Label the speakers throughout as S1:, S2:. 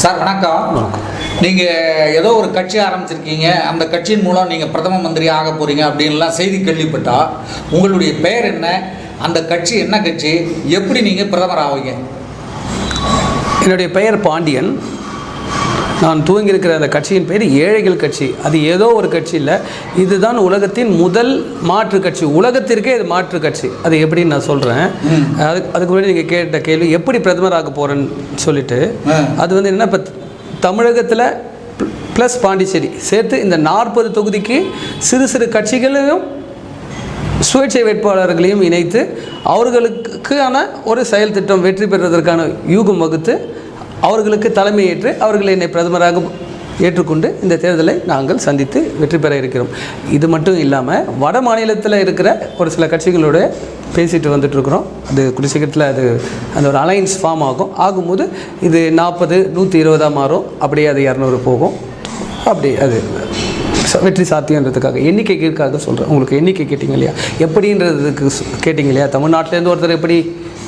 S1: Sir வணக்கம். நீங்கள் ஏதோ ஒரு கட்சி ஆரம்பிச்சிருக்கீங்க. அந்த கட்சியின் மூலம் நீங்கள் பிரதம மந்திரி ஆக போகிறீங்க அப்படின்லாம் செய்தி கேள்விப்பட்டா உங்களுடைய பெயர் என்ன? அந்த கட்சி என்ன கட்சி? எப்படி நீங்கள் பிரதமர் ஆவீங்க?
S2: என்னுடைய பெயர் பாண்டியன். நான் துவங்கியிருக்கிற அந்த கட்சியின் பெயர் ஏழைகள் கட்சி. அது ஏதோ ஒரு கட்சி இல்லை. இதுதான் உலகத்தின் முதல் மாற்று கட்சி. உலகத்திற்கே இது மாற்று கட்சி. அது எப்படின்னு நான் சொல்கிறேன் அதுக்கு அதுக்கு முன்னாடி நீங்கள் கேட்ட கேள்வி எப்படி பிரதமர் ஆக போகிறேன்னு சொல்லிட்டு. அது வந்து என்ன இப்போ தமிழகத்தில் ப்ளஸ் பாண்டிச்சேரி சேர்த்து இந்த நாற்பது தொகுதிக்கு சிறு சிறு கட்சிகளையும் சுயேட்சை வேட்பாளர்களையும் இணைத்து அவர்களுக்கான ஒரு செயல் திட்டம் வெற்றி பெறுவதற்கான யூகம் வகுத்து அவர்களுக்கு தலைமையேற்று அவர்களை என்னை பிரதமராக ஏற்றுக்கொண்டு இந்த தேர்தலை நாங்கள் சந்தித்து வெற்றி பெற இருக்கிறோம். இது மட்டும் இல்லாமல் வட மாநிலத்தில் இருக்கிற ஒரு சில கட்சிகளோட பேசிட்டு வந்துட்டுருக்குறோம் அது குடிசீக்கிரத்தில் அது அந்த ஒரு அலைன்ஸ் ஃபார்ம் ஆகும். ஆகும்போது இது நாற்பது நூற்றி இருபதாக மாறும் அப்படியே அது இரநூறு போகும். அப்படி அது வெற்றி சாத்தியன்றதுக்காக எண்ணிக்கைக்காக சொல்கிறேன் உங்களுக்கு எண்ணிக்கை கேட்டிங்க இல்லையா? எப்படின்றதுக்கு கேட்டிங்க இல்லையா? தமிழ்நாட்டிலேருந்து ஒருத்தர் எப்படி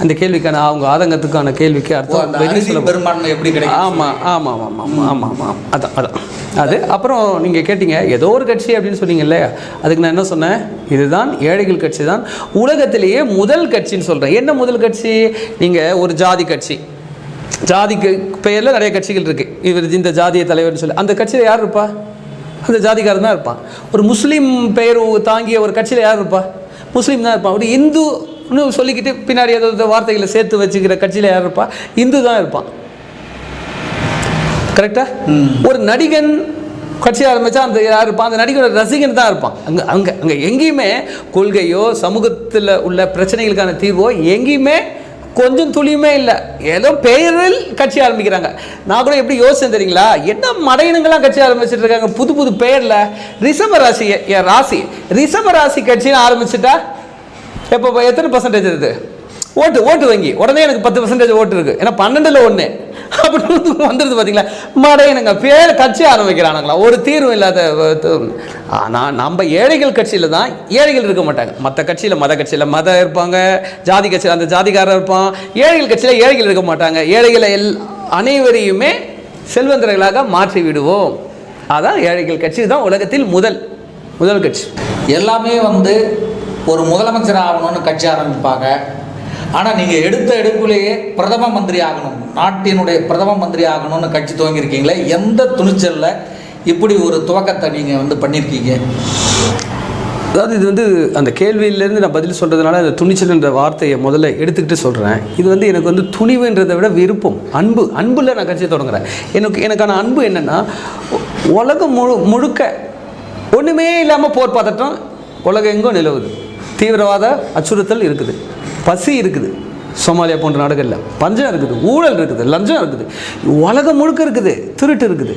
S2: அந்த கேள்விக்கான அவங்க ஆதங்கத்துக்கான கேள்விக்கு அர்த்தம்
S1: பெரும்பான்மை எப்படி கிடைக்கும்
S2: ஆமாம் ஆமாம் ஆமாம் ஆமாம் ஆமாம் ஆமாம் அதான் அதான். அது அப்புறம் நீங்கள் கேட்டீங்க ஏதோ ஒரு கட்சி அப்படின்னு சொன்னீங்க இல்லையா? அதுக்கு நான் என்ன சொன்னேன்? இதுதான் ஏழைகள் கட்சி தான். உலகத்திலேயே முதல் கட்சின்னு சொல்கிறேன் என்ன முதல் கட்சி? நீங்கள் ஒரு ஜாதி கட்சி. ஜாதிக்கு பெயரில் நிறைய கட்சிகள் இருக்குது இவர் இந்த ஜாதிய தலைவர்னு சொல்லி. அந்த கட்சியில் யார் இருப்பா? அந்த ஜாதிக்காரன் தான் இருப்பான். ஒரு முஸ்லீம் பெயர் தாங்கிய ஒரு கட்சியில் யார் இருப்பா? முஸ்லீம் தான் இருப்பான். ஒரு இந்துன்னு சொல்லிக்கிட்டு பின்னாடி ஏதோ வார்த்தைகளை சேர்த்து வச்சுக்கிற கட்சியில் யார் இருப்பா? இந்து தான் இருப்பான். கரெக்டா ஒரு நடிகன் கட்சி ஆரம்பிச்சா அந்த யார் இருப்பான்? அந்த நடிகரோட ரசிகன் தான் இருப்பான். அங்கே அங்கே அங்கே எங்கேயுமே கொள்கையோ சமூகத்தில் உள்ள பிரச்சனைகளுக்கான தீர்வோ எங்கேயுமே கொஞ்சம் துளியுமே இல்லை. ஏதோ பெயரில் கட்சி ஆரம்பிக்கிறாங்க. நான் கூட எப்படி யோசிச்சேன் தெரியுங்களா? என்ன மடையினங்களாம் கட்சி ஆரம்பிச்சிட்டு இருக்காங்க? புது புது பெயரில் ரிஷப ராசி என் ராசி. ரிஷப ராசி கட்சின்னு ஆரம்பிச்சுட்டா எப்போ இப்போ எத்தனை பர்சன்டேஜ் இருக்குது? ஓட்டு ஓட்டு வங்கி. உடனே எனக்கு பத்து பர்சன்டேஜ் ஓட்டு இருக்குது ஏன்னா பன்னெண்டில் ஒன்று அப்படின்னு வந்துடுது பார்த்தீங்களா மடையனுங்க பேர் கட்சி ஆரம்பிக்கிறானுங்களா? ஒரு தீர்வு இல்லாத ஆனால் நம்ம ஏழைகள் கட்சியில் தான் ஏழைகள் இருக்க மாட்டாங்க. மற்ற கட்சியில் மத கட்சியில் மத இருப்பாங்க ஜாதி கட்சியில் அந்த ஜாதிக்காரர் இருப்பான். ஏழைகள் கட்சியில் ஏழைகள் இருக்க மாட்டாங்க. ஏழைகளை எல் அனைவரையுமே செல்வந்தர்களாக மாற்றி விடுவோம். அதான் ஏழைகள் கட்சி. தான் உலகத்தில் முதல் முதல் கட்சி.
S1: எல்லாமே வந்து ஒரு முதலமைச்சர் ஆகணும்னு கட்சி ஆரம்பிப்பாங்க. ஆனால் நீங்கள் எடுத்த எடுப்புலேயே பிரதம மந்திரி ஆகணும். நாட்டினுடைய பிரதம மந்திரி ஆகணும்னு கட்சி துவங்கியிருக்கீங்களே எந்த துணிச்சலில் இப்படி ஒரு துவக்கத்தை நீங்கள் வந்து பண்ணியிருக்கீங்க?
S2: அதாவது இது வந்து அந்த கேள்வியிலேருந்து நான் பதில் சொல்கிறதுனால அந்த துணிச்சல்ன்ற வார்த்தையை முதல்ல எடுத்துக்கிட்டு சொல்கிறேன் இது வந்து எனக்கு வந்து துணிவுன்றதை விட விருப்பம் அன்பு. அன்பில் நான் கட்சியை தொடங்குறேன். எனக்கு எனக்கான அன்பு என்னென்னா உலகம் முழு முழுக்க ஒன்றுமே இல்லாமல் போர் பதட்டம் உலகம் எங்கும் நிலவுது. தீவிரவாத அச்சுறுத்தல் இருக்குது. பசி இருக்குது. சோமாலியா போன்ற நாடுகளில் பஞ்சம் இருக்குது ஊழல் இருக்குது லஞ்சம் இருக்குது உலகம் முழுக்க இருக்குது திருட்டு இருக்குது.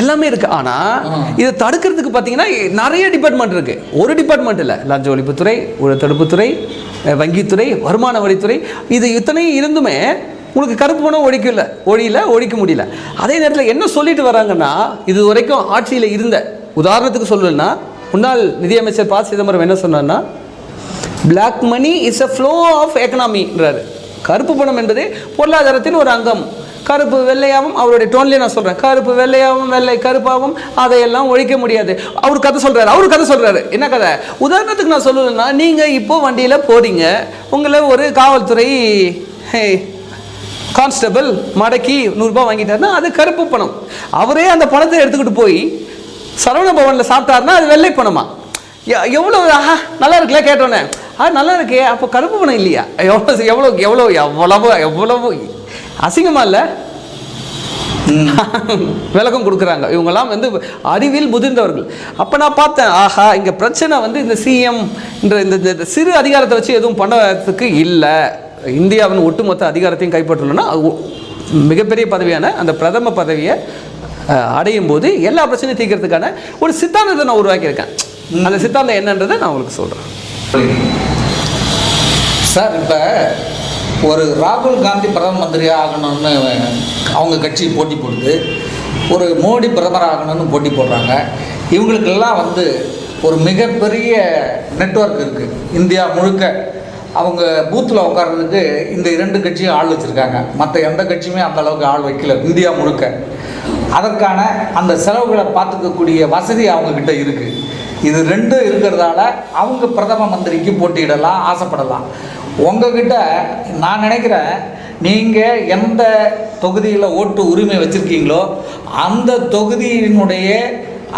S2: எல்லாமே இருக்கு. ஆனா இதை தடுக்கிறதுக்கு பார்த்தீங்கன்னா நிறைய டிபார்ட்மெண்ட் இருக்கு. ஒரு டிபார்ட்மெண்ட் இல்லை லஞ்ச ஒழிப்புத்துறை ஊழல் தடுப்புத்துறை வங்கித்துறை வருமான வரித்துறை இது இத்தனையும் இருந்துமே உங்களுக்கு கருப்பு பணம் ஒழிக்கல ஒழியல ஒழிக்க முடியல. அதே நேரத்தில் என்ன சொல்லிட்டு வராங்கன்னா இது வரைக்கும் ஆட்சியில் இருந்த உதாரணத்துக்கு சொல்லணும்னா முன்னாள் நிதியமைச்சர் ப. சிதம்பரம் என்ன சொன்னார்னா black money is a flow of எக்கனாமின்றாரு கருப்பு பணம் என்பது பொருளாதாரத்தின் ஒரு அங்கம். கருப்பு வெள்ளையாகவும் அவருடைய டோன்லேயே நான் சொல்கிறேன் கருப்பு வெள்ளையாகவும் வெள்ளை கருப்பாகவும் அதையெல்லாம் ஒழிக்க முடியாது. அவர் கதை சொல்கிறாரு அவர் கதை சொல்கிறாரு என்ன கதை? உதாரணத்துக்கு நான் சொல்லணும்னா நீங்கள் இப்போ வண்டியில் போறீங்க. உங்களை ஒரு காவல்துறை ஹே, கான்ஸ்டபிள் மடக்கி நூறுரூபா வாங்கிட்டாருன்னா அது கருப்பு பணம். அவரே அந்த பணத்தை எடுத்துக்கிட்டு போய் சரவண பவனில் சாப்பிட்டாருன்னா அது வெள்ளை பணமா? எவ்வளோ ஆஹா நல்லா இருக்குல்ல கேட்டோன்னே. ஆ நல்லா இருக்கே. அப்போ கருப்பு பணம் இல்லையா? எவ்வளோ எவ்வளோ எவ்வளோ எவ்வளவு எவ்வளவு? அசிங்கமா இல்லை? விளக்கம் கொடுக்குறாங்க. இவங்கெல்லாம் வந்து அறிவில் முதிர்ந்தவர்கள். அப்போ நான் பார்த்தேன் ஆஹா இங்கே பிரச்சனை வந்து இந்த சிஎம் என்ற இந்த இந்த சிறு அதிகாரத்தை வச்சு எதுவும் பண்ணதுக்கு இல்லை. இந்தியாவின் ஒட்டுமொத்த அதிகாரத்தையும் கைப்பற்றணும்னா மிகப்பெரிய பதவியான அந்த பிரதம பதவியை அடையும் போது எல்லா பிரச்சனையும் தீர்க்கறதுக்கான ஒரு சித்தாந்தத்தை நான் உருவாக்கியிருக்கேன். அந்த சித்தாந்தம் என்னன்றதை நான் உங்களுக்கு சொல்கிறேன்
S1: சார் இப்போ ஒரு ராகுல் காந்தி பிரதம மந்திரி ஆகணும்னு அவங்க கட்சி போட்டி போடுது. ஒரு மோடி பிரதமர் ஆகணும்னு போட்டி போடுறாங்க. இவங்களுக்கெல்லாம் வந்து ஒரு மிகப்பெரிய நெட்வொர்க் இருக்குது இந்தியா முழுக்க அவங்க பூத்தில் உட்கார்றதுக்கு இந்த இரண்டு கட்சியும் ஆள் வச்சுருக்காங்க. மற்ற எந்த கட்சியுமே அந்த அளவுக்கு ஆள் வைக்கல இந்தியா முழுக்க. அதற்கான அந்த செலவுகளை பார்த்துக்கக்கூடிய வசதி அவங்கக்கிட்ட இருக்குது இது ரெண்டும் இருக்கிறதால அவங்க பிரதம மந்திரிக்கு போட்டியிடலாம் ஆசைப்படலாம். உங்ககிட்ட நான் நினைக்கிறேன் நீங்கள் எந்த தொகுதியில் ஓட்டு உரிமை வச்சுருக்கீங்களோ அந்த தொகுதியினுடைய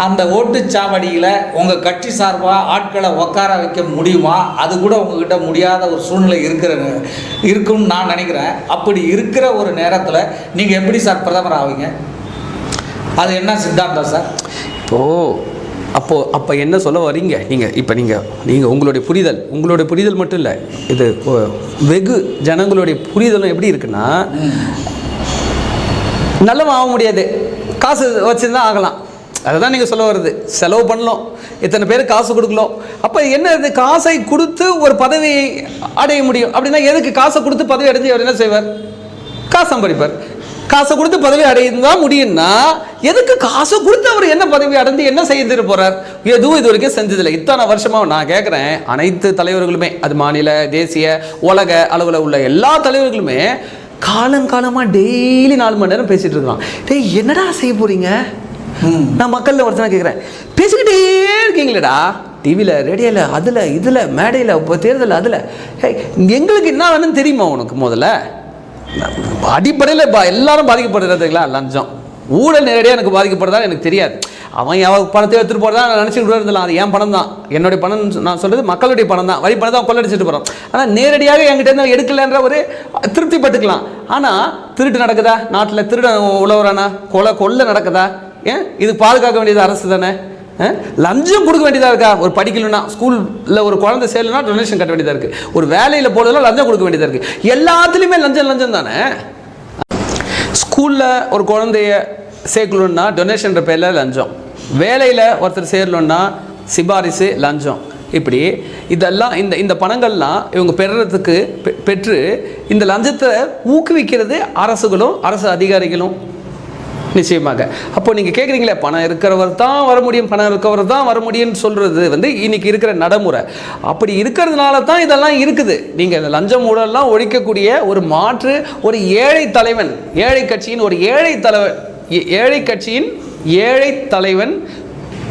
S1: அந்த ஓட்டுச்சாவடியில் உங்கள் கட்சி சார்பாக ஆட்களை உட்கார வைக்க முடியுமா? அது கூட உங்ககிட்ட முடியாத ஒரு சூழ்நிலை இருக்கிற இருக்கும்னு நான் நினைக்கிறேன். அப்படி இருக்கிற ஒரு நேரத்தில் நீங்கள் எப்படி சார் பிரதமர் ஆவீங்க? அது என்ன சித்தாந்தம் சார்?
S2: இப்போது அப்போது அப்போ என்ன சொல்ல வரீங்க நீங்கள் இப்போ நீங்கள் நீங்கள் உங்களுடைய புரிதல் உங்களுடைய புரிதல் மட்டும் இல்லை இது வெகு ஜனங்களுடைய புரிதலும் எப்படி இருக்குன்னா நல்லவன் ஆக முடியாது. காசு வச்சுருந்தா ஆகலாம். அதுதான் நீங்கள் சொல்ல வருது செலவு பண்ணலாம் இத்தனை பேர் காசு கொடுக்கலாம் அப்போ என்ன இது? காசை கொடுத்து ஒரு பதவியை அடைய முடியும். அப்படின்னா எதுக்கு காசை கொடுத்து பதவி அடைஞ்சு அவர் என்ன செய்வார்? காசு சம்பாதிப்பார். காசை கொடுத்து பதவி அடையதான் முடியும்னா எதுக்கு காசை கொடுத்து அவர் என்ன பதவி அடைந்து என்ன செய்துட்டு போறார்? எதுவும் இது வரைக்கும் செஞ்சதில்லை. இத்தனை வருஷமா நான் கேட்குறேன் அனைத்து தலைவர்களுமே அது மாநில தேசிய உலக அளவில் உள்ள எல்லா தலைவர்களுமே காலங்காலமாக டெய்லி நாலு மணி நேரம் பேசிட்டு இருக்கலாம் டேய் என்னடா செய்ய போறீங்க? நான் மக்கள்ல ஒருத்தனை கேட்குறேன் பேசிக்கிட்டே இருக்கீங்களேடா. டிவியில் ரேடியோவில் அதில் இதில் மேடையில் இப்போ தேர்தல் அதில். எங்களுக்கு என்ன வேணும்னு தெரியுமா உனக்கு முதல்ல? அடிப்படையில் இப்போ எல்லாரும் பாதிக்கப்படுறதுங்களா லஞ்சம். ஊழல் நேரடியாக எனக்கு பாதிக்கப்படுறதா எனக்கு தெரியாது. அவன் அவன் பணத்தை எடுத்துகிட்டு போகிறதா நான் நினச்சிக்கிட்டு இருந்தலாம் அது என் பணம் தான் என்னுடைய பணம் நான் சொல்கிறது மக்களுடைய பணம் தான் வரி பணம் தான் கொள்ளடிச்சிட்டு போகிறோம் ஆனால் நேரடியாக என்கிட்ட இருந்து எடுக்கலன்ற ஒரு திருப்தி பட்டுக்கலாம் ஆனால் திருட்டு நடக்குதா? நாட்டில் திருட உழவுறானா கொலை கொள்ளை நடக்குதா? ஏன்? இது பாதுகாக்க வேண்டியது அரசு தானே? லஞ்சம் கொடுக்க வேண்டியதாக இருக்கா? ஒரு படிக்கணும்னா ஸ்கூலில் ஒரு குழந்தை சேரலன்னா டொனேஷன் கட்ட வேண்டியதாக இருக்குது ஒரு வேலையில் போடுறதுல லஞ்சம் கொடுக்க வேண்டியதாக இருக்குது எல்லாத்துலேயுமே லஞ்சம் லஞ்சம் தானே? ஸ்கூலில் ஒரு குழந்தைய சேர்க்கணுன்னா டொனேஷன்ற பேரில் லஞ்சம். வேலையில் ஒருத்தர் சேரணுன்னா சிபாரிசு லஞ்சம். இப்படி இதெல்லாம் இந்த இந்த பணங்கள்லாம் இவங்க பெறுறதுக்கு பெ- பெற்று இந்த லஞ்சத்தை ஊக்குவிக்கிறது அரசுகளும் அரசு அதிகாரிகளும். நிச்சயமாக. அப்போ நீங்கள் கேட்குறீங்களே பணம் இருக்கிறவர் தான் வர முடியும் பணம் இருக்கவர் தான் வர முடியும்னு சொல்கிறது வந்து இன்னைக்கு இருக்கிற நடைமுறை. அப்படி இருக்கிறதுனால தான் இதெல்லாம் இருக்குது. நீங்கள் இந்த லஞ்சம் ஊழல்லாம் ஒழிக்கக்கூடிய ஒரு மாற்று ஒரு ஏழை தலைவன் ஏழை கட்சியின் ஒரு ஏழை தலைவன் ஏ- ஏழை கட்சியின் ஏழை தலைவன்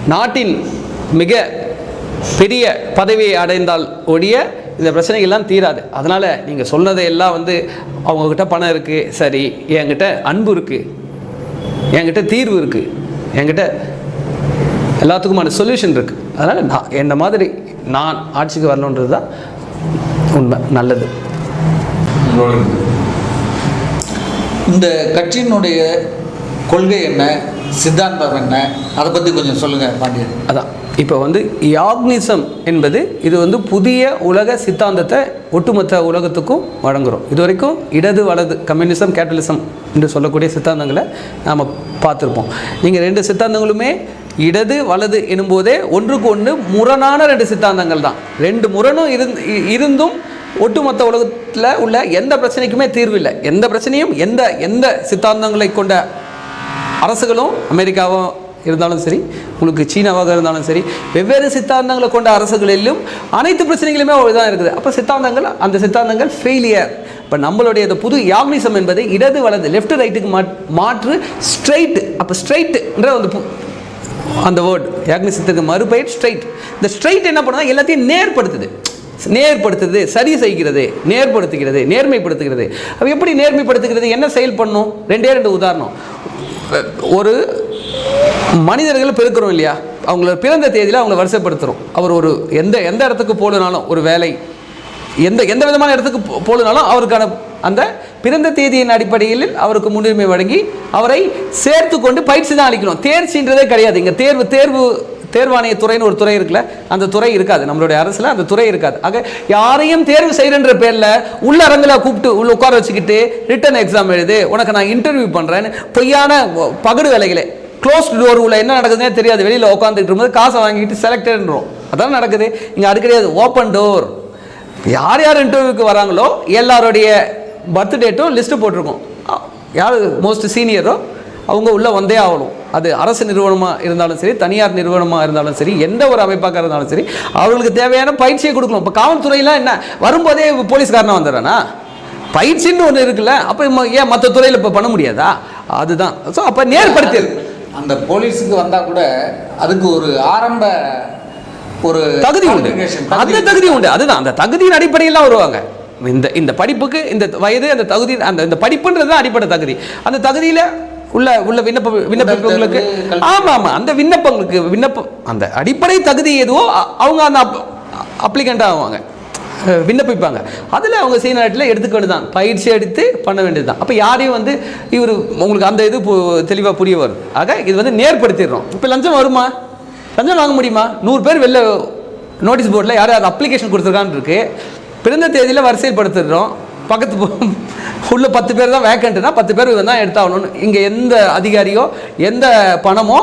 S2: நாட்டின் மிக பெரிய பதவியை அடைந்தால் ஒழிய இந்த பிரச்சனைகள்லாம் தீராது. அதனால் நீங்கள் சொன்னதை எல்லாம் வந்து அவங்கக்கிட்ட பணம் இருக்குது சரி என்கிட்ட அன்பு இருக்குது என்கிட்ட தீர்வு இருக்குது என்கிட்ட எல்லாத்துக்குமான சொல்யூஷன் இருக்குது அதனால் நான் என்ன மாதிரி நான் ஆட்சிக்கு வரணுன்றது தான் உண்மை நல்லது.
S1: இந்த கட்சியினுடைய கொள்கை என்ன? சித்தாந்தம் என்ன? அதை பற்றி கொஞ்சம் சொல்லுங்கள் பாண்டியன்.
S2: அதான். இப்போ வந்து யாக்னிசம் என்பது இது வந்து புதிய உலக சித்தாந்தத்தை ஒட்டுமொத்த உலகத்துக்கும் வழங்குகிறோம் இது வரைக்கும் இடது வலது கம்யூனிசம் கேபிட்டலிசம் என்று சொல்லக்கூடிய சித்தாந்தங்களை நாம் பார்த்துருப்போம். நீங்கள் ரெண்டு சித்தாந்தங்களுமே இடது வலது எனும்போதே ஒன்றுக்கு ஒன்று முரணான ரெண்டு சித்தாந்தங்கள் தான். ரெண்டு முரணும் இருந் இ- இருந்தும் ஒட்டுமொத்த உலகத்தில் உள்ள எந்த பிரச்சனைக்குமே தீர்வு இல்லை. எந்த பிரச்சனையும் எந்த எந்த சித்தாந்தங்களை கொண்ட அரசுகளும் அமெரிக்காவும் இருந்தாலும் சரி உங்களுக்கு சீனாவாக இருந்தாலும் சரி வெவ்வேறு சித்தாந்தங்களை கொண்ட அரசுகளிலும் அனைத்து பிரச்சனைகளுமே தான் இருக்குது. அப்போ சித்தாந்தங்கள் அந்த சித்தாந்தங்கள் ஃபெயிலியர் இப்போ நம்மளுடைய இந்த புது யாக்னிசம் என்பது இடது வலது லெஃப்ட் ரைட்டுக்கு மாற்று ஸ்ட்ரைட்டு அப்போ ஸ்ட்ரைட்டுன்ற அந்த அந்த வேர்ட் யாக்னிசத்துக்கு மறுபெயர் ஸ்ட்ரைட் இந்த ஸ்ட்ரைட் என்ன பண்ணுதா எல்லாத்தையும் நேர்படுத்துது. நேர்படுத்துது சரி செய்கிறது நேர்படுத்துகிறது நேர்மைப்படுத்துகிறது. அப்போ எப்படி நேர்மைப்படுத்துகிறது என்ன செயல் பண்ணும்? ரெண்டே ரெண்டு உதாரணம். ஒரு மனிதர்கள் பெருக்கிறோம் இல்லையா? அவங்கள பிறந்த தேதியில் அவங்கள வரிசைப்படுத்துகிறோம் அவர் ஒரு எந்த எந்த இடத்துக்கு போகலனாலும் ஒரு வேலை எந்த எந்த விதமான இடத்துக்கு போ- போகணுனாலும் அவருக்கான அந்த பிறந்த தேதியின் அடிப்படையில் அவருக்கு முன்னுரிமை வழங்கி அவரை சேர்த்து கொண்டு பயிற்சி தான் அளிக்கணும். தேர்ச்சின்றதே கிடையாது. இங்கே தேர்வு தேர்வு தேர்வாணைய துறைன்னு ஒரு துறை இருக்குல்ல அந்த துறை இருக்காது. நம்மளுடைய அரசில் அந்த துறை இருக்காது. ஆக யாரையும் தேர்வு செய்கிறன்ற பேரில் உள்ள அரங்கில் கூப்பிட்டு உள்ள உட்கார வச்சுக்கிட்டு ரிட்டன் எக்ஸாம் எழுது உனக்கு நான் இன்டர்வியூ பண்ணுறேன்னு பொய்யான பகடு வேலைகளே. க்ளோஸ் டோர் உள்ள என்ன நடக்குதுன்னே தெரியாது. வெளியில் உட்காந்துட்டு இருக்கும்போது காசை வாங்கிட்டு செலக்டட்ன்றோம் அதான் நடக்குது. இங்கே அது கிடையாது. ஓப்பன் டோர் யார் யார் இன்டர்வியூக்கு வராங்களோ எல்லாருடைய பர்த்டேட்டும் லிஸ்ட்டு போட்டிருக்கோம். யார் மோஸ்ட் சீனியரோ அவங்க உள்ளே வந்தே ஆகணும். அது அரசு நிறுவனமாக இருந்தாலும் சரி தனியார் நிறுவனமாக இருந்தாலும் சரி எந்த ஒரு அமைப்பாக இருந்தாலும் சரி அவர்களுக்கு தேவையான பயிற்சியை கொடுக்கணும். இப்போ காவல்துறையெலாம் என்ன வரும்போதே போலீஸ்காரனா வந்துடுறானா? பயிற்சின்னு ஒன்று இருக்குல்ல அப்போ ஏன் மற்ற துறையில் இப்போ பண்ண முடியாதா? அதுதான். ஸோ அப்போ நேர்படுத்தி
S1: அந்த போலீஸுக்கு வந்தா கூட அதுக்கு ஒரு ஆரம்ப ஒரு
S2: தகுதி உண்டு. அந்த தகுதி உண்டு. அதுதான். அந்த தகுதியின் அடிப்படையில் வருவாங்க. இந்த இந்த படிப்புக்கு இந்த வயது அந்த தகுதி அந்த இந்த படிப்புன்றது தான் அடிப்படை தகுதி. அந்த தகுதியில் உள்ள உள்ள விண்ணப்ப விண்ணப்பங்களுக்கு. ஆமாம் ஆமாம் அந்த விண்ணப்பங்களுக்கு விண்ணப்பம் அந்த அடிப்படை தகுதி எதுவோ அவங்க அந்த அப்ளிகண்ட் ஆவாங்க. விண்ணப்பிப்பாங்க. அதில் அவங்க நேரத்தில் எடுத்துக்க வேண்டியதான் பயிற்சி எடுத்து பண்ண வேண்டியது தான் அப்போ யாரையும் வந்து இவர் உங்களுக்கு அந்த இது தெளிவாக புரிய வருது. ஆக இது வந்து நேர்படுத்திடுறோம். இப்போ லஞ்சம் வருமா? லஞ்சம் வாங்க முடியுமா? நூறு பேர் வெளில நோட்டீஸ் போர்டில் யார் யார் அப்ளிகேஷன் கொடுத்துருக்கான்னு இருக்கு. பிறந்த தேதியில் வரிசைப்படுத்திடுறோம். பக்கத்து உள்ள பத்து பேர் தான் வேக்கண்ட்டுனா பத்து பேர் தான் எடுத்தாகணும்னு இங்கே எந்த அதிகாரியோ எந்த பணமோ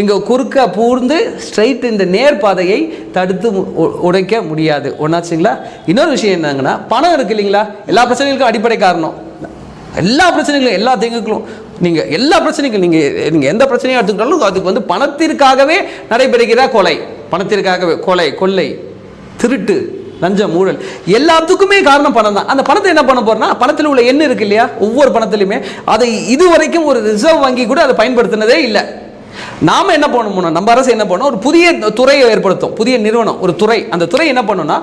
S2: இங்கே குறுக்க பூர்ந்து ஸ்ட்ரைட் இந்த நேர்பாதையை தடுத்து உடைக்க முடியாது. ஒன்றாச்சுங்களா இன்னொரு விஷயம் என்னங்கன்னா பணம் இருக்கு இல்லைங்களா? எல்லா பிரச்சனைகளுக்கும் அடிப்படை காரணம். எல்லா பிரச்சனைகளும் எல்லா திங்குகளும் நீங்கள் எல்லா பிரச்சனைக்கும் நீங்கள் நீங்கள் எந்த பிரச்சனையும் எடுத்துக்கிட்டாலும் அதுக்கு வந்து பணத்திற்காகவே நடைபெறுகிற கொலை. பணத்திற்காகவே கொலை கொள்ளை திருட்டு. லஞ்சம் ஊழல். எல்லாத்துக்குமே காரணம் பணம் தான் அந்த பணத்தை என்ன பண்ண போறோம்னா பணத்தில் உள்ள எண்ணு இருக்கு இல்லையா? ஒவ்வொரு பணத்திலையுமே அதை இதுவரைக்கும் ஒரு ரிசர்வ் வங்கி கூட அதை பயன்படுத்தினதே இல்லை. நாம் என்ன பண்ணணும்னா நம்ம அரசு என்ன பண்ணணும்? ஒரு புதிய துறையை ஏற்படுத்தும். புதிய நிறுவனம் ஒரு துறை. அந்த துறை என்ன பண்ணுன்னா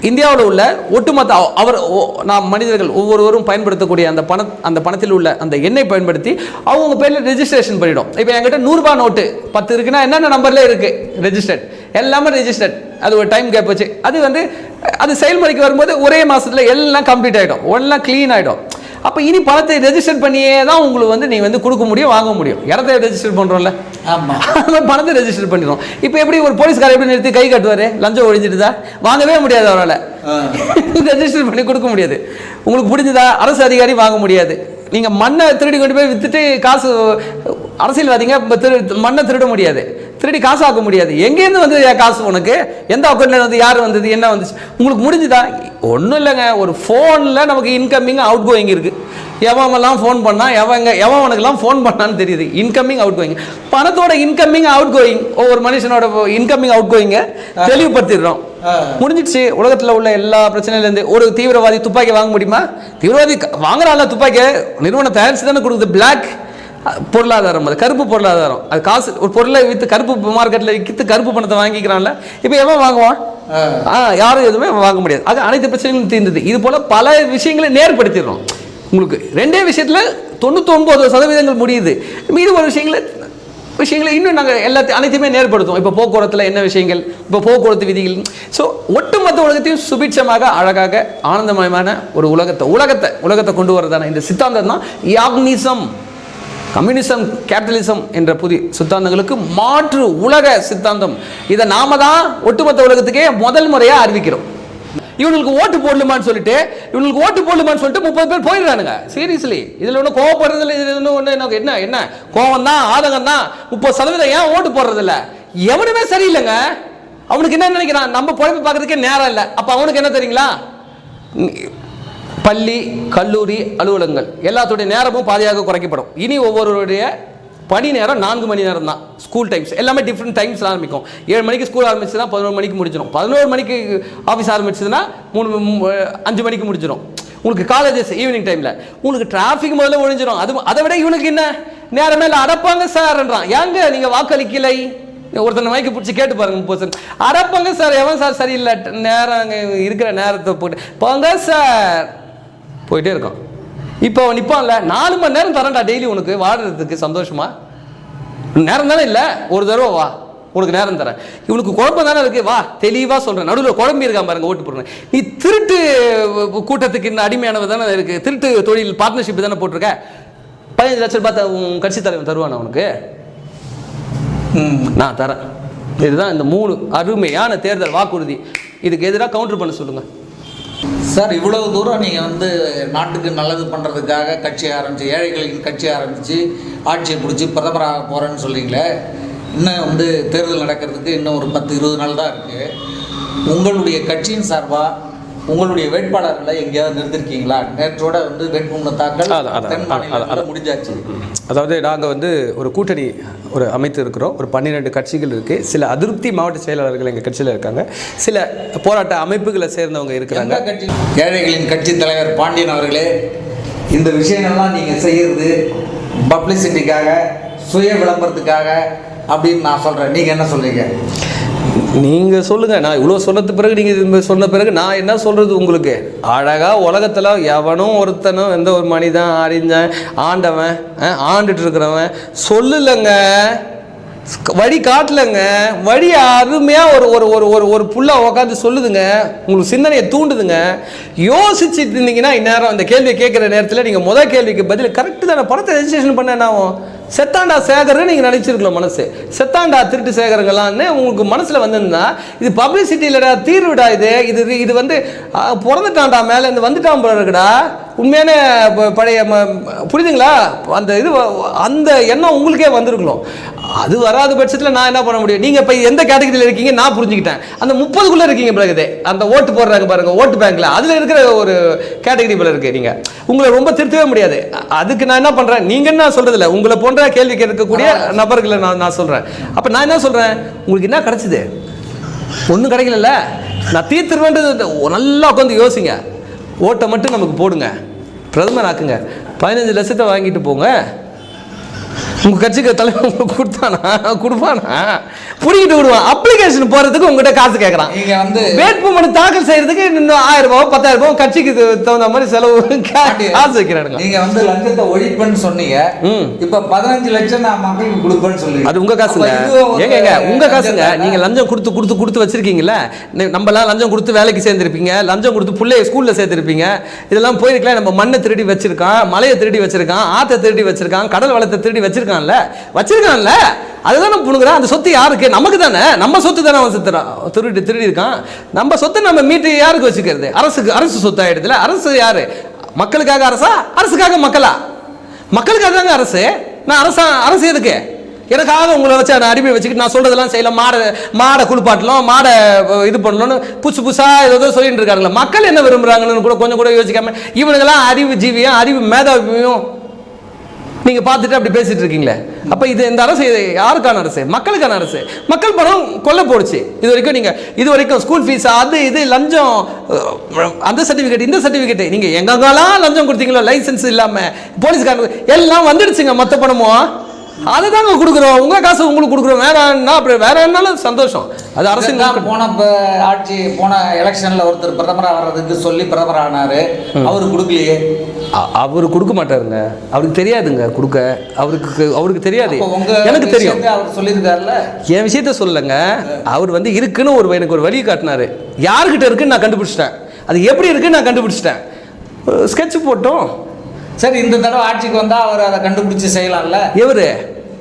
S2: இந்தியாவில் உள்ள ஒட்டுமொத்த அவர் ஓ- நாம் மனிதர்கள் ஒவ்வொருவரும் பயன்படுத்தக்கூடிய அந்த பண அந்த பணத்தில் உள்ள அந்த எண்ணெய் பயன்படுத்தி அவங்க பேரில் ரெஜிஸ்ட்ரேஷன் பண்ணிடும். இப்போ என்கிட்ட நூறுரூபா நோட்டு பத்து இருக்குன்னா என்னென்ன நம்பரில் இருக்குது ரெஜிஸ்டர்ட் எல்லாமே ரெஜிஸ்டர்ட் அது ஒரு டைம் கேப் வச்சு. அது வந்து அது செயல்முறைக்கு வரும்போது ஒரே மாதத்தில் எல்லாம் கம்ப்ளீட் ஆகிடும் எல்லாம் க்ளீன் ஆகிடும் அப்போ இனி பணத்தை ரெஜிஸ்டர் பண்ணியே தான் உங்களுக்கு வந்து நீ வந்து கொடுக்க முடியும் வாங்க முடியும். இடத்த ரெஜிஸ்டர் பண்ணுறோம்ல
S1: ஆமா.
S2: அந்த பணத்தை ரெஜிஸ்டர் பண்ணிடும் இப்போ எப்படி ஒரு போலீஸ்காரர் எப்படி நிறுத்தி கை கட்டுவார்? லஞ்சம் ஒழிஞ்சிட்டுதா வாங்கவே முடியாது அவரால். ரெஜிஸ்டர் பண்ணி கொடுக்க முடியாது. உங்களுக்கு புரிஞ்சுதா? அரசு அதிகாரி வாங்க முடியாது. நீங்கள் மண்ணை திருடி கொண்டு போய் வித்துட்டு காசு அரசியல்வாதிங்க இப்ப திரு மண்ணை திருட முடியாது. திருடி காசு ஆக்க முடியாது. எங்கேருந்து வந்து காசு உனக்கு? எந்த அக்கௌண்ட்ல வந்து யார் வந்தது? என்ன வந்துச்சு? உங்களுக்கு முடிஞ்சுதா? ஒன்றும் இல்லைங்க. ஒரு ஃபோனில் நமக்கு இன்கமிங் அவுட் கோயிங் இருக்குது எவன்லாம் ஃபோன் பண்ணா எவங்க எவனுக்கெல்லாம் ஃபோன் பண்ணான்னு தெரியுது. இன்கமிங் அவுட் கோயிங் பணத்தோட இன்கமிங் அவுட் கோயிங் ஒவ்வொரு மனுஷனோட இன்கமிங் அவுட் கோயிங்க தெளிவுபடுத்திடுறோம். முடிஞ்சிடுச்சு. உலகத்தில் உள்ள எல்லா பிரச்சனையிலேருந்து ஒரு தீவிரவாதி துப்பாக்கி வாங்க முடியுமா? தீவிரவாதி வாங்குறான்ல துப்பாக்கி? நிறுவனம் தயாரிச்சு தானே கொடுக்குது. பிளாக் பொருளாதாரம் அது கருப்பு பொருளாதாரம். அது காசு ஒரு பொருளை விற்று கருப்பு மார்க்கெட்டில் விற்று கருப்பு பணத்தை வாங்கிக்கிறான்ல இப்போ எவன் வாங்குவான்?
S1: ஆ.
S2: யாரும் எதுவுமே வாங்க முடியாது. அது அனைத்து பிரச்சனைகளும் தீர்ந்தது. இது போல பல விஷயங்களை நேர்படுத்திடுறோம். உங்களுக்கு ரெண்டே விஷயத்தில் தொண்ணூத்தொன்பது சதவீதங்கள் முடியுது. மீதி ஒரு விஷயங்களை விஷயங்களை இன்னும் நாங்கள் எல்லாத்தையும் அனைத்தையுமே நேர்படுத்துவோம். இப்போ போக்குவரத்தில் என்ன விஷயங்கள் இப்போ போக்குவரத்து விதிகள். ஸோ ஒட்டுமொத்த உலகத்தையும் சுபிட்சமாக அழகாக ஆனந்தமயமான ஒரு உலகத்தை உலகத்தை உலகத்தை கொண்டு வரதான இந்த சித்தாந்தம் தான் யாக்னிசம். கம்யூனிசம் கேபிட்டலிசம் என்ற புதிய சித்தாந்தங்களுக்கு மாற்று உலக சித்தாந்தம். இதை நாம தான் ஒட்டுமொத்த உலகத்துக்கே முதல் முறையாக அறிவிக்கிறோம். இவனுக்கு ஓட்டு போடலுமான்னு சொல்லிட்டு இவனுக்கு ஓட்டு போடலுமான்னு சொல்லிட்டு முப்பது பேர் போயிடுறானுங்க. சீரியஸ்லி இதில் ஒன்றும் கோவப்படுறதில்ல இதில் ஒன்றும் ஒன்று எனக்கு என்ன என்ன? கோவம் தான் ஆதங்கம் தான் முப்பது சதவீதம் ஏன் ஓட்டு போடுறதில்ல? எவனுமே சரியில்லைங்க. அவனுக்கு என்ன நினைக்கிறான்? நம்ம பொழப்பு பார்க்கறதுக்கே நேரம் இல்லை. அப்போ அவனுக்கு என்ன தெரியுங்களா? பள்ளி கல்லூரி அலுவலகங்கள். எல்லாத்துடைய நேரமும் பாதியாக குறைக்கப்படும். இனி ஒவ்வொருவருடைய பணி நேரம் நான்கு மணி நேரம் தான். ஸ்கூல் டைம்ஸ் எல்லாமே டிஃப்ரெண்ட் டைம்ஸ் ஆரம்பிக்கும். ஏழு மணிக்கு ஸ்கூல் ஆரம்பிச்சுன்னா பதினோரு மணிக்கு முடிஞ்சிடும். பதினோரு மணிக்கு ஆஃபீஸ் ஆரம்பிச்சதுன்னா மூணு அஞ்சு மணிக்கு முடிஞ்சிடும். உங்களுக்கு காலேஜஸ் ஈவினிங் டைமில் உங்களுக்கு டிராஃபிக் முதல்ல ஒழிஞ்சிடும் அது அதை விட இவனுக்கு என்ன? நேரமே இல்லை. அடப்பாங்க சார்ன்றான் ஏங்க நீங்கள் வாக்களிக்கலை? ஒருத்தனை மைக்கு பிடிச்சி கேட்டு பாருங்க முப்பது அடப்பாங்க சார் எவன் சார் சரியில்லை. நேரம் அங்கே இருக்கிற நேரத்தை போட்டு. போங்க சார் போயிட்டே இருக்கும் இப்போ அவன் நிற்பான்ல நாலு மணி நேரம் தரேன்டா டெய்லி உனக்கு வாடுறதுக்கு சந்தோஷமா? நேரம் தானே இல்லை? ஒரு தடவை வா. உனக்கு நேரம் தரேன். இவனுக்கு குழப்பம் தானே இருக்கு? வா தெளிவாக சொல்கிறேன் நடுவில் குழம்பி இருக்கான் பாருங்க ஓட்டு போடுறேன். நீ திருட்டு கூட்டத்துக்கு இன்னும் அடிமையானவ தானே இருக்கு? திருட்டு தொழில் பார்ட்னர்ஷிப் தானே போட்டிருக்க? பதினஞ்சு லட்சம் ரூபாய் த- உன் கட்சி தலைவன் தருவான் உனக்கு?
S1: ம்.
S2: நான் தரேன். இதுதான் இந்த மூணு அருமையான தேர்தல் வாக்குறுதி. இதுக்கு எதிராக கவுண்டர் பண்ண சொல்லுங்கள்
S1: சார் இவ்வளவு தூரம் நீங்கள் வந்து நாட்டுக்கு நல்லது பண்ணுறதுக்காக கட்சி ஆரம்பிச்சு ஏழைகளின் கட்சி ஆரம்பித்து ஆட்சியை பிடிச்சி பிரதமராக போகிறேன்னு சொல்றீங்களே இன்னும் வந்து தேர்தல் நடக்கிறதுக்கு இன்னும் ஒரு பத்து இருபது நாள் தான் இருக்குது உங்களுடைய கட்சியின் சார்பாக உங்களுடைய வேட்பாளர்களை எங்கேயாவது நிறுத்திருக்கீங்களா? நேற்றோட வந்து வேட்புமனு தாக்கல் முடிஞ்சாச்சு.
S2: அதாவது நாங்கள் வந்து ஒரு கூட்டணி ஒரு அமைத்து இருக்கிறோம். ஒரு பன்னிரெண்டு கட்சிகள் இருக்குது சில அதிருப்தி மாவட்ட செயலாளர்கள் எங்கள் கட்சியில் இருக்காங்க. சில போராட்ட அமைப்புகளை சேர்ந்தவங்க இருக்கிறாங்க.
S1: கட்சி? ஏழைகளின் கட்சி தலைவர் பாண்டியன் அவர்களே இந்த விஷயங்கள்லாம் நீங்கள் செய்யறது பப்ளிசிட்டிக்காக சுய விளம்பரத்துக்காக அப்படின்னு நான் சொல்கிறேன் நீங்கள் என்ன சொல்றீங்க?
S2: நீங்கள் சொல்லுங்கள் நான் இவ்வளோ சொன்னது பிறகு நீங்கள் சொன்ன பிறகு நான் என்ன சொல்கிறது உங்களுக்கு? அழகாக உலகத்தில் எவனும் ஒருத்தனும் எந்த ஒரு மனிதன் அறிஞ்சன் ஆண்டவன் ஆண்டுட்டு இருக்கிறவன். சொல்லலைங்க. வழி காட்டலைங்க. வழி அருமையாக ஒரு ஒரு ஒரு ஒரு ஒரு புள்ள உட்காந்து சொல்லுதுங்க. உங்களுக்கு சிந்தனையை தூண்டுதுங்க. யோசிச்சுட்டு இருந்தீங்கன்னா இந்நேரம் இந்த கேள்வியை கேட்குற நேரத்தில் நீங்கள் முதல் கேள்விக்கு பதில் கரெக்டு தானே? படத்தை ரெஜிஸ்ட்ரேஷன் பண்ண என்ன ஆகும் செத்தாண்டா சேகர்னு நீங்கள் நினச்சிருக்கலாம் மனசு. செத்தாண்டா திருட்டு சேகரங்களான்னு உங்களுக்கு மனசில் வந்திருந்தா இது பப்ளிசிட்டி இல்லைடா தீர்வுடா இது. இது இது வந்து பிறந்துட்டான்டா மேலே இந்த வந்துட்டான் போல இருக்குடா. உண்மையான ப- பழைய ம- புரியுதுங்களா? அந்த இது அந்த எண்ணம் உங்களுக்கே வந்திருக்கணும். அது வராத பட்சத்தில் நான் என்ன பண்ண முடியும்? நீங்கள் இப்போ எந்த கேட்டகரியில் இருக்கீங்க நான் புரிஞ்சுக்கிட்டேன். அந்த முப்பதுக்குள்ளே இருக்கீங்க பிறகுதே அந்த ஓட்டு போடுறாங்க பாருங்கள் ஓட்டு பேங்க்கில் அதில் இருக்கிற ஒரு கேட்டகரி போல இருக்கு நீங்கள் உங்களை ரொம்ப திருத்தவே முடியாது. அதுக்கு நான் என்ன பண்ணுறேன் நீங்கள் என்ன சொல்கிறதில்ல உங்களை போன்ற கேள்வி கேட்கக்கூடிய நபர்களை நான் நான் சொல்கிறேன் அப்போ நான் என்ன சொல்கிறேன் உங்களுக்கு என்ன கிடச்சிது? ஒன்றும் கிடைக்கலல்ல. நான் தீர்த்துருவேன்றது நல்லா உட்காந்து யோசிங்க. ஓட்டை மட்டும் நமக்கு போடுங்க. பிரதமர் ஆக்குங்க. பதினஞ்சு லட்சத்தை வாங்கிட்டு போங்க. உங்கள் கட்சிக்கு தலைவர் உங்களுக்கு கொடுத்தானா? கொடுப்பானா? புடிக்கிட்டு விடுவான் அப்ளிகேஷன் போகிறதுக்கு உங்ககிட்ட காசு கேட்குறான்
S1: நீங்க வந்து
S2: வேட்புமனு தாக்கல் செய்யறதுக்கு இன்னும் ஆயிரம் ரூபாய் பத்தாயிரம் ரூபாய் கட்சிக்கு தகுந்த மாதிரி செலவு காசு வைக்கிறானுங்க.
S1: நீங்க வந்து லஞ்சத்தை ஒழிப்புன்னு சொன்னீங்க. இப்ப பதினஞ்சு லட்சம் நான் மக்களுக்கு கொடுப்பேன்னு சொல்லுங்க
S2: அது உங்க காசுங்க. ஏங்க ஏங்க உங்க காசுங்க.
S1: லஞ்சம்
S2: நீங்க லஞ்சம் கொடுத்து கொடுத்து கொடுத்து வச்சிருக்கீங்கல்ல? நி- நம்மலாம் லஞ்சம் கொடுத்து வேலைக்கு சேர்ந்திருப்பீங்க. லஞ்சம் கொடுத்து பிள்ளைய ஸ்கூல்ல சேர்த்திருப்பீங்க. இதெல்லாம் போயிருக்கலாம் நம்ம மண்ணை திருடி வச்சிருக்கான் மலையை திருடி வச்சிருக்கான் ஆத்தை திருடி வச்சிருக்கான் கடல் வளத்தை திருடி வச்சிருக்கான்ல? வச்சிருக்கான்ல? அதுதான் நம்ம அந்த சொத்து யாருக்கு? நமக்கு தானே. நம்ம சொத்து தானே அவன் சுத்துறான் திருடி திருடி இருக்கான் நம்ம சொத்தை நம்ம மீட்டு யாருக்கு வச்சுக்கிறது? அரசுக்கு அரசு சொத்து ஆயிடுதுல அரசு யாரு? மக்களுக்காக அரசா? அரசுக்காக மக்களா? மக்களுக்காக தாங்க அரசு. நான் அரசா அரசு எதுக்கு? எனக்காக உங்களை வச்சு நான் அடிமை வச்சுக்கிட்டு நான் சொல்றதெல்லாம் செய்யலாம் மாடை மாடை குளிப்பாட்டலாம் மாடை இது பண்ணணும்னு புதுசு புதுசா ஏதோ சொல்லிட்டு இருக்காங்களே மக்கள் என்ன விரும்புறாங்கன்னு கூட கொஞ்சம் கூட யோசிக்காம இவனுங்கெல்லாம் அறிவு ஜீவியும் அறிவு மேதாவியும் நீங்க பார்த்துட்டு அப்படி பேசிட்டு இருக்கீங்களே? அப்ப இது இந்த அரசு இது யாருக்கான அரசு? மக்களுக்கான அரசு. மக்கள் பணம் கொல்ல போடுச்சு. இது வரைக்கும் நீங்க இது வரைக்கும் ஸ்கூல் ஃபீஸ் அது இது லஞ்சம் அந்த சர்டிபிகேட் இந்த சர்டிபிகேட் நீங்க எங்கெங்கெல்லாம் லஞ்சம் கொடுத்தீங்களோ லைசன்ஸ் இல்லாம போலீஸ்காரங்க எல்லாம் வந்துடுச்சுங்க மொத்த பணமும். அதை தாங்க கொடுக்குறோம். உங்க காசு உங்களுக்கு கொடுக்குறோம். வேற என்ன? அப்புறம் வேற என்னாலும் சந்தோஷம். அது அரசு
S1: இதெல்லாம் போன ஆட்சி போன எலெக்ஷன்ல ஒருத்தர் பிரதமரா வர்றதுக்கு சொல்லி பிரதமர் ஆனாரு. அவரு கொடுக்கலையே.
S2: அவரு கொடுக்க மாட்டாருங்க. அவருக்கு தெரியாதுங்க கொடுக்க. அவருக்கு அவருக்கு தெரியாது. எனக்கு தெரியும்.
S1: அவர் சொல்லியிருக்காருல்ல?
S2: என் விஷயத்த சொல்லலைங்க. அவர் வந்து இருக்குன்னு ஒரு எனக்கு ஒரு வழி காட்டினாரு. யாருக்கிட்ட இருக்குன்னு நான் கண்டுபிடிச்சிட்டேன். அது எப்படி இருக்குன்னு நான் கண்டுபிடிச்சிட்டேன். ஸ்கெட்ச் போட்டோம்.
S1: சரி இந்த தடவை ஆட்சிக்கு வந்தா அவர் அதை கண்டுபிடிச்சு செய்யலாம்ல?
S2: எவரு?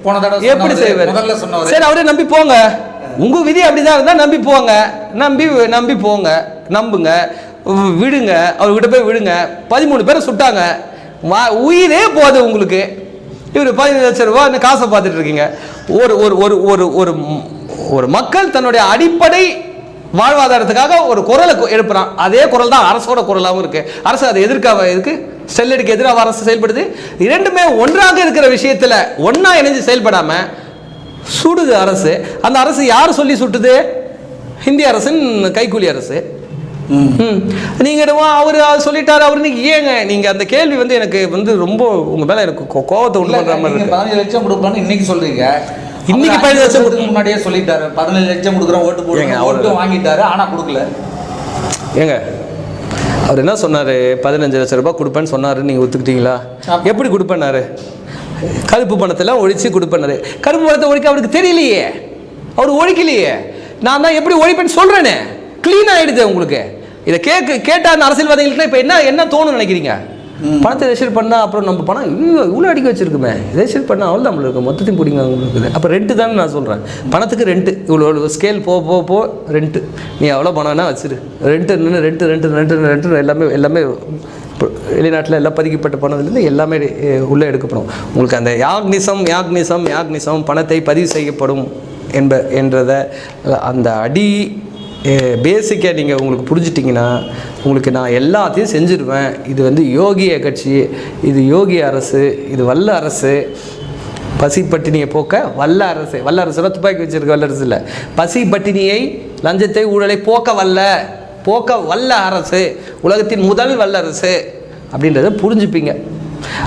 S1: போன தடவை
S2: எப்படி செய்வார்?
S1: முதல்ல சொன்னவர்.
S2: சரி அவரே நம்பி போங்க. உங்க விதி அப்படிதான் இருந்தா நம்பி போங்க. நம்பி நம்பி போங்க. நம்புங்க. விடுங்க. அவர்கிட்ட போய் விடுங்க. பதிமூணு பேரை சுட்டாங்க. உயிரே போகுது உங்களுக்கு. இவர் பதினஞ்சு லட்சம் ரூபா இந்த காசை பார்த்துட்டு இருக்கீங்க. ஒரு ஒரு ஒரு ஒரு ஒரு மக்கள் தன்னுடைய அடிப்படை வாழ்வாதாரத்துக்காக ஒரு குரலை எழுப்புறான். அதே குரல் தான் அரசோட குரலாகவும் இருக்கு. அரசு அதை எதிர்க்காம இருக்கு ஸ்டெர்லைட்டுக்கு எதிராக அரசு செயல்படுது. இரண்டுமே ஒன்றாக இருக்கிற விஷயத்துல ஒண்ணா இணைஞ்சு செயல்படாம சுடுது அரசு. அந்த அரசு யார் சொல்லி சுட்டுது? இந்திய அரசின் கைக்கூலி அரசு. ம். நீங்க என்னமோ அவர் சொல்லிட்டாரு அவர் ஏங்க? நீங்க அந்த கேள்வி வந்து எனக்கு வந்து ரொம்ப உங்க மேல எனக்கு கோவத்தை உண்டு பண்ற மாதிரி இருக்கு.
S1: பதினஞ்சு லட்சம் இன்னைக்கு சொல்றீங்க.
S2: இன்னைக்கு பதினஞ்சு லட்சம்
S1: முன்னாடியே சொல்லிட்டாரு. பதினஞ்சு லட்சம் கொடுக்குறோம் ஓட்டு போடுங்க ஓட்டு வாங்கிட்டாரு. ஆனா கொடுக்கல.
S2: ஏங்க அவர் என்ன சொன்னாரு? பதினஞ்சு லட்சம் ரூபாய் கொடுப்பேன்னு சொன்னாரு நீங்க ஒத்துக்கிட்டீங்களா. எப்படி கொடுப்பேன்னாரு? கருப்பு பணத்தெல்லாம் ஒழிச்சு கொடுப்பேன்னாரு. கருப்பு பணத்தை ஒழிக்க அவருக்கு தெரியலையே. அவர் ஒழிக்கலையே. நான் தான் எப்படி ஒழிப்பேன்னு சொல்றேனே. க்ளீன் ஆயிடுது உங்களுக்கு. இதை கேட்க கேட்டா அந்த அரசியல்வாதிகளுக்கு இப்போ என்ன என்ன தோணும் நினைக்கிறீங்க? பணத்தை ரெஜிஸ்டர் பண்ணால் அப்புறம் நம்ம பணம் ஐயோ இவ்வளோ அடிக்க வச்சிருக்குமே. ரெஜிஸ்டர் பண்ணால் அவ்வளோ நம்மளுக்கு மொத்தத்தையும் பிடிங்க அவங்களுக்கு அப்போ ரெண்ட்டு தானே நான் சொல்கிறேன் பணத்துக்கு ரெண்ட்டு இவ்வளோ ஸ்கேல் போ போ போ ரெண்ட்டு நீ எவ்வளோ பணம்னா வச்சிரு. ரெண்ட்டு நின்று ரெண்ட்டு ரெண்ட்டு ரெண்ட்டு ரெண்ட்டு எல்லாமே எல்லாமே வெளிநாட்டில் எல்லாம் பதிக்கப்பட்ட பணத்துலேருந்து எல்லாமே உள்ளே எடுக்கப்படும். உங்களுக்கு அந்த யாக்னிசம் யாக்னிசம் யாக்னிசம் பணத்தை பதிவு செய்யப்படும் என்ப என்றதை அந்த அடி பேசிக்காக நீங்கள் உங்களுக்கு புரிஞ்சிட்டிங்கன்னா உங்களுக்கு நான் எல்லாத்தையும் செஞ்சுருவேன். இது வந்து யோகிய கட்சி இது யோகி அரசு இது வல்ல அரசு. பசி பட்டினியை போக்க வல்ல அரசு. வல்ல அரசுனா துப்பாக்கி வச்சிருக்க வல்ல அரசு இல்லை. பசி பட்டினியை லஞ்சத்தை ஊழலை போக்க வல்ல. போக்க வல்ல அரசு. உலகத்தின் முதல் வல்லரசு அப்படின்றத புரிஞ்சுப்பீங்க.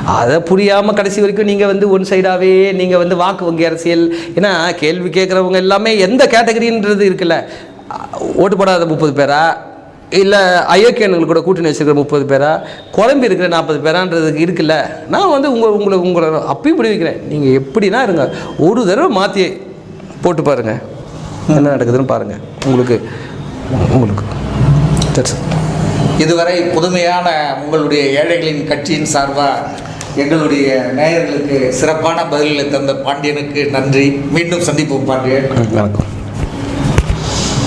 S2: அதை புரியாமல் கடைசி வரைக்கும் நீங்கள் வந்து ஒன் சைடாகவே நீங்கள் வந்து வாக்கு வங்கி அரசியல். ஏன்னா கேள்வி கேட்குறவங்க எல்லாமே எந்த கேட்டகரின்றது இருக்குல்ல. ஓட்டு போடாத முப்பது பேரா? இல்லை ஐயோக்கியன்கள் கூட கூட்டணி வச்சுருக்கிற முப்பது பேரா? குழம்பு இருக்கிற நாற்பது பேரான்றதுக்கு இருக்குல்ல. நான் வந்து உங்கள் உங்களை உங்களை அப்பயும் விடுவிக்கிறேன் நீங்கள் எப்படின்னா இருங்க. ஒரு தடவை மாற்றி போட்டு பாருங்கள் என்ன நடக்குதுன்னு பாருங்கள் உங்களுக்கு உங்களுக்கு. It.
S1: இதுவரை புதுமையான உங்களுடைய ஏழைகளின் கட்சியின் சார்பாக எங்களுடைய நேயர்களுக்கு சிறப்பான பதில்களை தந்த பாண்டியனுக்கு நன்றி. மீண்டும் சந்திப்போம் பாண்டியன்.
S2: வணக்கம்.